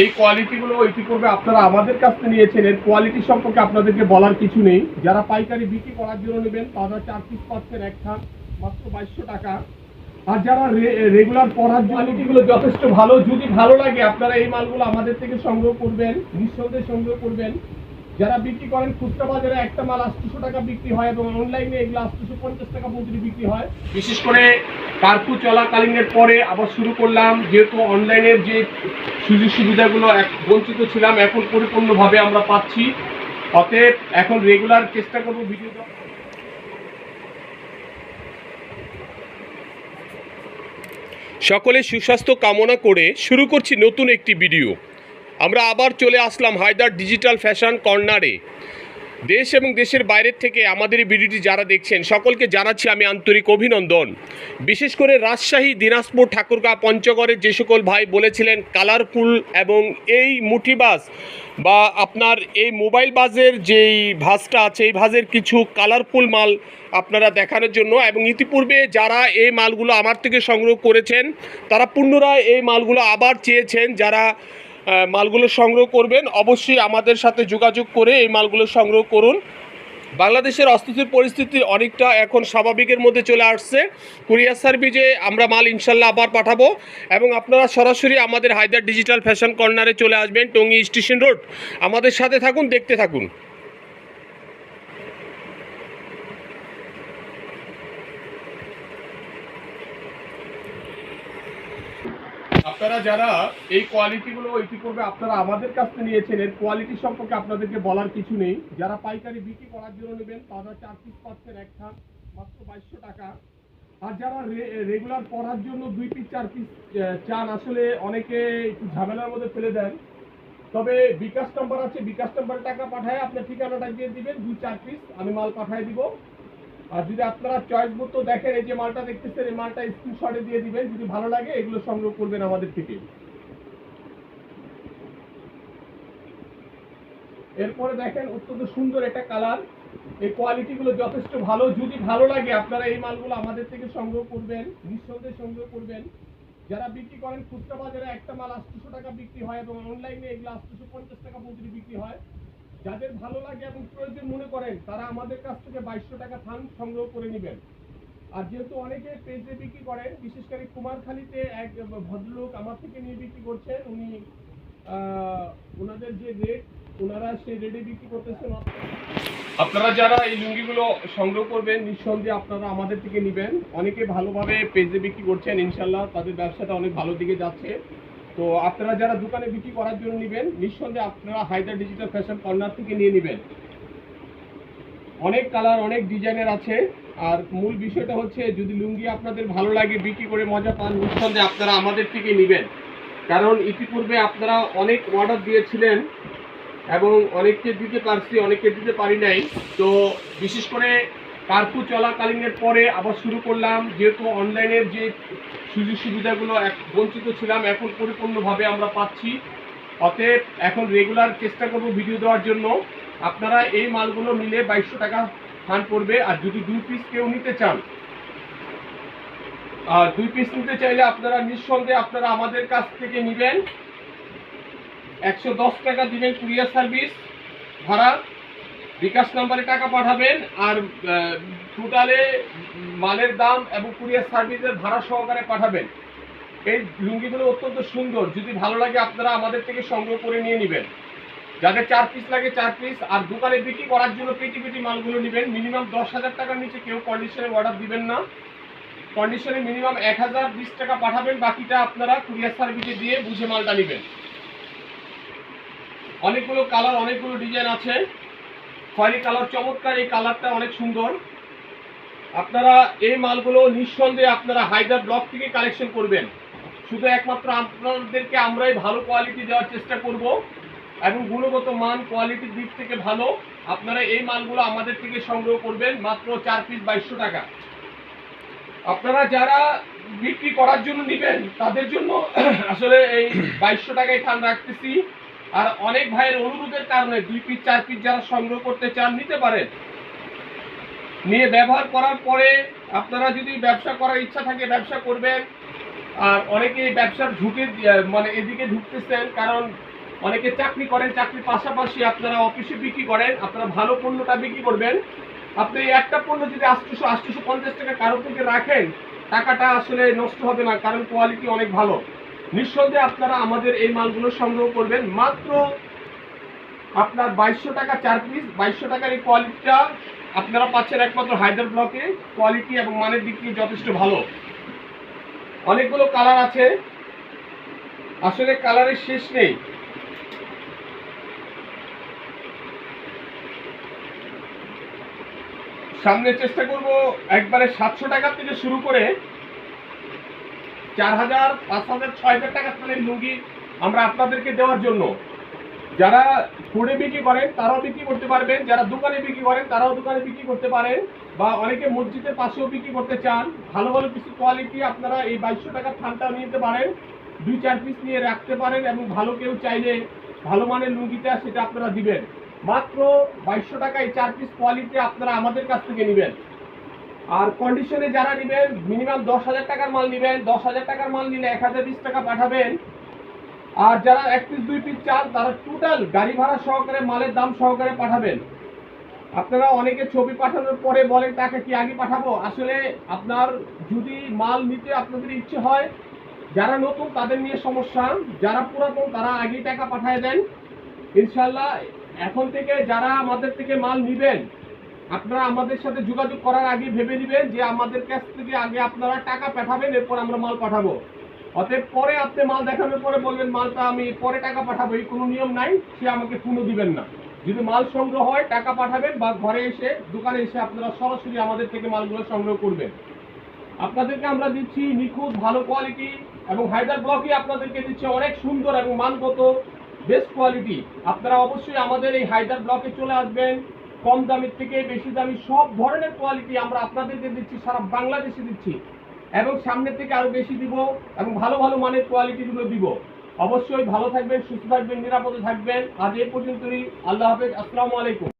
এই কোয়ালিটিগুলো ইতিপূর্বে আপনারা আমাদের কাছ থেকে নিয়েছেন, এর কোয়ালিটি সম্পর্কে আপনাদেরকে বলার কিছু নেই। যারা পাইকারি বিক্রি করার জন্য নেবেন, তারা চার পিস পাচ্ছেন এক খান মাত্র বাইশশো টাকা। আর যারা রেগুলার পড়ার কোয়ালিটিগুলো যথেষ্ট ভালো, যদি ভালো লাগে, আপনারা এই মালগুলো আমাদের থেকে সংগ্রহ করবেন, নিঃসন্দেহে সংগ্রহ করবেন। যারা বিক্রি করেন খুচরা বাজারে একটা মাল আটশোশো টাকা বিক্রি হয় এবং অনলাইনে এগুলো আটশোশো পঞ্চাশ টাকা মজুরি বিক্রি হয়। বিশেষ করে কার্ফু চলাকালীনের পরে আবার শুরু করলাম যেহেতু অনলাইনের যে সুযোগ সুবিধাগুলো এক- বঞ্চিত ছিলাম এখন পরিপূর্ণভাবে আমরা পাচ্ছি। অতএব এখন রেগুলার চেষ্টা করব ভিডিও। সকলে সুস্বাস্থ্য কামনা করে শুরু করছি নতুন একটি ভিডিও আমরা আবার চলে আসলাম হায়দার ডিজিটাল ফ্যাশন কর্নারে। দেশ এবং দেশের বাইরের থেকে আমাদের এই ভিডিওটি যারা দেখছেন, সকলকে জানাচ্ছি আমি আন্তরিক অভিনন্দন। বিশেষ করে রাজশাহী, দিনাজপুর, ঠাকুরগাঁ, পঞ্চগড়ের যে সকল ভাই বলেছিলেন, কালারফুল এবং এই মুঠি বাস বা আপনার এই মোবাইল বাজের যেই ভাসটা আছে, এই ভাজের কিছু কালারফুল মাল আপনারা দেখানোর জন্য এবং ইতিপূর্বে যারা এই মালগুলো আমার থেকে সংগ্রহ করেছেন, তারা পুনরায় এই মালগুলো আবার চেয়েছেন, যারা মালগুলো সংগ্রহ করবেন। অবশ্যই আমাদের সাথে যোগাযোগ করে এই মালগুলো সংগ্রহ করুন। বাংলাদেশের অস্থিতির পরিস্থিতি অনেকটা এখন স্বাভাবিকের মধ্যে চলে আসছে। কুরিয়ার সার্ভিসে আমরা মাল ইনশাল্লাহ আবার পাঠাবো এবং আপনারা সরাসরি আমাদের হায়দার ডিজিটাল ফ্যাশন কর্নারে চলে আসবেন, টঙ্গি স্টেশন রোড। আমাদের সাথে থাকুন, দেখতে থাকুন। আপনারা যারা এই কোয়ালিটিগুলো ইতিপূর্বে আপনারা আমাদের কাছ থেকে নিয়েছেন, এর কোয়ালিটি সম্পর্কে আপনাদেরকে বলার কিছু নেই। যারা পাইকারি বিক্রি করার জন্য নেবেন তারা চার পিস পাচ্ছেন এক খান মাত্র বাইশশো টাকা। আর যারা রেগুলার পড়ার জন্য দুই পিস চার পিস চান, আসলে অনেকে একটু ঝামেলার মধ্যে ফেলে দেন। তবে বিকাশ নাম্বার আছে, বিকাশ নাম্বারে টাকা পাঠায়, আপনার ঠিকানাটা দিয়ে দিবেন দুই চার পিস আমি মাল পাঠায় দিব। আর যদি আপনারা চয়েস মতো দেখেন এই যে মালটা দেখতেছেন, এই মালটা স্ক্রিনশটে দিয়ে দিবেন, যদি ভালো লাগে এগুলো সংগ্রহ করবেন আমাদের থেকে। এরপরে দেখেন অত্যন্ত সুন্দর একটা কালার এই কোয়ালিটিগুলো যথেষ্ট ভালো। যদি ভালো লাগে, আপনারা এই মালগুলো আমাদের থেকে সংগ্রহ করবেন, নিঃসন্দেহে সংগ্রহ করবেন। যারা বিক্রি করেন, খুচরা বাজারে একটা মাল আটশোশো টাকা বিক্রি হয় এবং অনলাইনে এগুলো আটশোশো পঞ্চাশ টাকা মজুরি বিক্রি হয়। যাদের ভালো লাগে এবং প্রয়োজন মনে করেন, তারা আমাদের কাছ থেকে বাইশশো টাকা থান সংগ্রহ করে নেবেন। আর যেহেতু অনেকে পেজে বিক্রি করেন, বিশেষ করে কুমারখালীতে এক ভদ্রলোক আমার থেকে নিয়ে বিক্রি করছেন, উনি ওনাদের যে রেট ওনারা সেই রেটে বিক্রি করতেছেন। আপনারা যারা এই লুঙ্গিগুলো সংগ্রহ করবেন, নিঃসন্দেহে আপনারা আমাদের থেকে নেবেন। অনেকে ভালোভাবে পেজে বিক্রি করছেন, ইনশাল্লাহ তাদের ব্যবসাটা অনেক ভালো দিকে যাচ্ছে। তো আপনারা যারা দোকানে বিক্রি করার জন্য নেবেন, নিঃসন্দেহে আপনারা হায়দার ডিজিটাল ফ্যাশন কর্নার থেকে নিয়ে নেবেন। অনেক কালার অনেক ডিজাইনের আছে। আর মূল বিষয়টা হচ্ছে, যদি লুঙ্গি আপনাদের ভালো লাগে, বিক্রি করে মজা পান, নিঃসন্দেহে আপনারা আমাদের থেকে নেবেন। কারণ ইতিপূর্বে আপনারা অনেক অর্ডার দিয়েছিলেন এবং অনেককে দিতে পারছি, অনেককে দিতে পারি নাই। তো বিশেষ করে কার্ফু চলাকালীনের পরে আবার শুরু করলাম, যেহেতু অনলাইনের যে সুযোগ সুবিধাগুলো এক বঞ্চিত ছিলাম, এখন পরিপূর্ণভাবে আমরা পাচ্ছি। অতএব এখন রেগুলার চেষ্টা করব ভিডিও দেওয়ার জন্য। আপনারা এই মালগুলো মিলে বাইশশো টাকা ফান পড়বে, আর যদি দুই পিস কেউ নিতে চান আর দুই পিস নিতে চাইলে আপনারা নিঃসন্দেহে আপনারা আমাদের কাছ থেকে নেবেন। একশো দশ টাকা দিবেন কুরিয়ার সার্ভিস ভাড়া, বিকাশ নাম্বারে টাকা পাঠাবেন, আর টোটালে মালের দাম এবং কুরিয়ার সার্ভিসের ভাড়া সহকারে পাঠাবেন। এই লুঙ্গিগুলো অত্যন্ত সুন্দর। যদি ভালো লাগে, আপনারা আমাদের থেকে সংগ্রহ করে নিয়ে নেবেন। যাদের চার পিস লাগে, চার পিস আর দোকানে বিক্রি করার জন্য পেটি পেটি মালগুলো নেবেন। মিনিমাম দশ হাজার টাকার নিচে কেউ কন্ডিশনে অর্ডার দিবেন না। কন্ডিশনে মিনিমাম এক হাজার বিশ টাকা পাঠাবেন। বাকিটা আপনারা কুরিয়ার সার্ভিসে দিয়ে বুঝে মালটা নেবেন। অনেকগুলো কালার অনেকগুলো ডিজাইন আছে। খয়েরি কালার চমৎকার। এই কালারটা অনেক সুন্দর। আপনারা এই মালগুলো নিঃসন্দেহে আপনারা হায়দার ব্লক থেকে কালেকশন করবেন। শুধু একমাত্র আপনাদেরকে আমরাই ভালো কোয়ালিটি দেওয়ার চেষ্টা করব এবং গুণগত মান কোয়ালিটির দিক থেকে ভালো আপনারা এই মালগুলো আমাদের থেকে সংগ্রহ করবেন মাত্র চার পিস বাইশশো টাকা। আপনারা যারা বিক্রি করার জন্য নেবেন, তাদের জন্য আসলে এই বাইশশো টাকায় থান রাখতেছি। আর অনেক ভাইয়ের অনুরোধের কারণে দুই পিস চার পিস যারা সংগ্রহ করতে চান, নিতে পারেন। নিয়ে ব্যবহার করার পরে আপনারা যদি ব্যবসা করার ইচ্ছা থাকে ব্যবসা করবেন। আর অনেকে ব্যবসার ঝুঁকে মানে এদিকে ঢুকতেছেন কারণ অনেকে চাকরি করেন, চাকরির পাশাপাশি আপনারা অফিসে বিক্রি করেন, আপনারা ভালো পণ্যটা বিক্রি করবেন। আপনি একটা পণ্য যদি আটশোশো আটশোশো পঞ্চাশ টাকা কারও থেকে রাখেন, টাকাটা আসলে নষ্ট হবে না, কারণ কোয়ালিটি অনেক ভালো। নিঃসন্দেহে আপনারা আমাদের এই মালগুলো সংগ্রহ করবেন। মাত্র আপনার বাইশশো টাকা চার পিস বাইশশো টাকার এই কোয়ালিটিটা আপনারা পাচ্ছেন একমাত্র হায়দার ব্লকে কোয়ালিটি এবং মানের দিক দিয়ে যথেষ্ট ভালো। অনেকগুলো কালার আছে। আসলে কালারের শেষ নেই। সামনে চেষ্টা করব একবারে সাতশো টাকা থেকে শুরু করে চার হাজার, পাঁচ হাজার, ছয় হাজার টাকা মানে লুঙ্গি আমরা আপনাদেরকে দেওয়ার জন্য। যারা ফুডে বিক্রি করেন তারাও বিক্রি করতে পারবেন যারা দোকানে বিক্রি করেন তারাও দোকানে বিক্রি করতে পারেন বা অনেকে মসজিদের পাশেও বিক্রি করতে চান। ভালো ভালো কিছু কোয়ালিটি আপনারা এই বাইশশো টাকার থানটাও নিতে পারেন। দুই চার পিস নিয়ে রাখতে পারেন এবং ভালো কেউ চাইলে ভালো মানের লুঙ্গিটা সেটা আপনারা দিবেন। মাত্র বাইশশো টাকা এই চার পিস কোয়ালিটি আপনারা আমাদের কাছ থেকে নেবেন। আর কন্ডিশনে যারা নেবেন মিনিমাম দশ হাজার টাকার মাল নেবেন। দশ হাজার টাকার মাল নিলে এক হাজার বিশ টাকা পাঠাবেন। আর যারা এক পিস দুই পিস চান তারা টোটাল গাড়ি ভাড়া সহকারে, মালের দাম সহকারে পাঠাবেন। আপনারা অনেকে ছবি পাঠানোর পরে বলেন, তাকে কি আগে পাঠাবো? আসলে আপনার যদি মাল নিতে আপনাদের ইচ্ছে হয়, যারা নতুন তাদের নিয়ে সমস্যা। যারা পুরাতন, তারা আগেই টাকা পাঠিয়ে দেন। ইনশাল্লাহ এখন থেকে যারা আমাদের থেকে মাল নিবেন, আপনারা আমাদের সাথে যোগাযোগ করার আগে ভেবে নেবেন যে আমাদের কাছ থেকে আগে আপনারা টাকা পাঠাবেন, এরপর আমরা মাল পাঠাবো। অতএব পরে আপনি মাল দেখানোর পরে বলবেন, মালটা আমি পরে টাকা পাঠাবো, এই কোনো নিয়ম নাই, সে আমাকে পুনঃ দিবেন না। যদি মাল সংগ্রহ হয়, টাকা পাঠাবেন বা ঘরে এসে, দোকানে এসে আপনারা সরাসরি আমাদের থেকে মালগুলো সংগ্রহ করবেন। আপনাদেরকে আমরা দিচ্ছি নিখুঁত, ভালো কোয়ালিটি এবং হায়দার ব্লকই আপনাদেরকে দিচ্ছে অনেক সুন্দর এবং মানগত বেস্ট কোয়ালিটি আপনারা অবশ্যই আমাদের এই হায়দার ব্লকে চলে আসবেন। কম দামের থেকে বেশি দামি সব ধরনের কোয়ালিটি আমরা আপনাদেরকে দিচ্ছি, সারা বাংলাদেশে দিচ্ছি। এবং সামনের থেকে আরও বেশি দিব এবং ভালো ভালো মানের কোয়ালিটিগুলো দিব। অবশ্যই ভালো থাকবেন, সুস্থ থাকবেন, নিরাপদে থাকবেন। আজ এ পর্যন্তই। আল্লাহ হাফেজ। আসসালামু আলাইকুম।